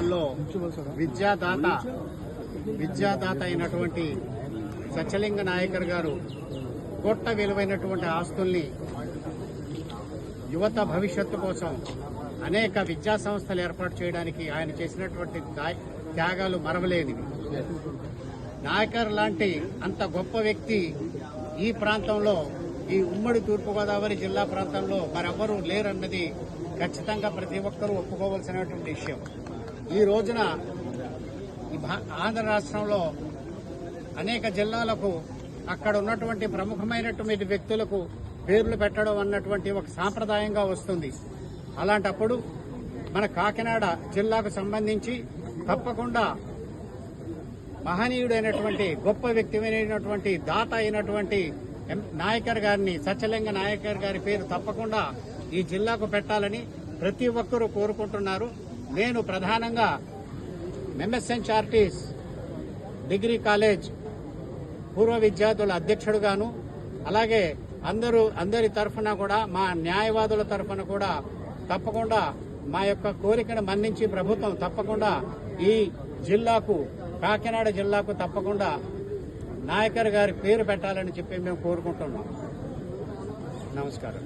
జిల్లాల్లో విద్యాదాత విద్యాదాత అయినటువంటి సత్యలింగ నాయకర్ గారు కోట్ల విలువైనటువంటి ఆస్తుల్ని యువత భవిష్యత్తు కోసం అనేక విద్యా సంస్థలు ఏర్పాటు చేయడానికి ఆయన చేసినటువంటి త్యా- త్యాగాలు మరవలేనివి. నాయకర్ లాంటి అంత గొప్ప వ్యక్తి ఈ ప్రాంతంలో ఈ ఉమ్మడి తూర్పుగోదావరి జిల్లా ప్రాంతంలో మరెవ్వరూ లేరన్నది ఖచ్చితంగా ప్రతి ఒక్కరూ ఒప్పుకోవాల్సినటువంటి విషయం. ఈ రోజున ఆంధ్ర రాష్ట్రంలో అనేక జిల్లాలకు అక్కడ ఉన్నటువంటి ప్రముఖమైనటువంటి వ్యక్తులకు పేర్లు పెట్టడం అన్నటువంటి ఒక సాంప్రదాయంగా వస్తుంది. అలాంటప్పుడు మన కాకినాడ జిల్లాకు సంబంధించి తప్పకుండా మహనీయుడైనటువంటి గొప్ప వ్యక్తిమైనటువంటి దాత అయినటువంటి నాయకర్ గారిని సత్యలింగ నాయకర్ గారి పేరు తప్పకుండా ఈ జిల్లాకు పెట్టాలని ప్రతి ఒక్కరూ కోరుకుంటున్నారు. నేను ప్రధానంగా ఎంఎస్ఎన్ చార్టీస్ డిగ్రీ కాలేజ్ పూర్వ విద్యార్థుల అధ్యక్షుడుగాను అలాగే అందరూ అందరి తరఫున కూడా మా న్యాయవాదుల తరఫున కూడా తప్పకుండా మా యొక్క కోరికను మన్నించి ప్రభుత్వం తప్పకుండా ఈ జిల్లాకు కాకినాడ జిల్లాకు తప్పకుండా నాయకర్ గారి పేరు పెట్టాలని చెప్పి మేము కోరుకుంటున్నాం. నమస్కారం.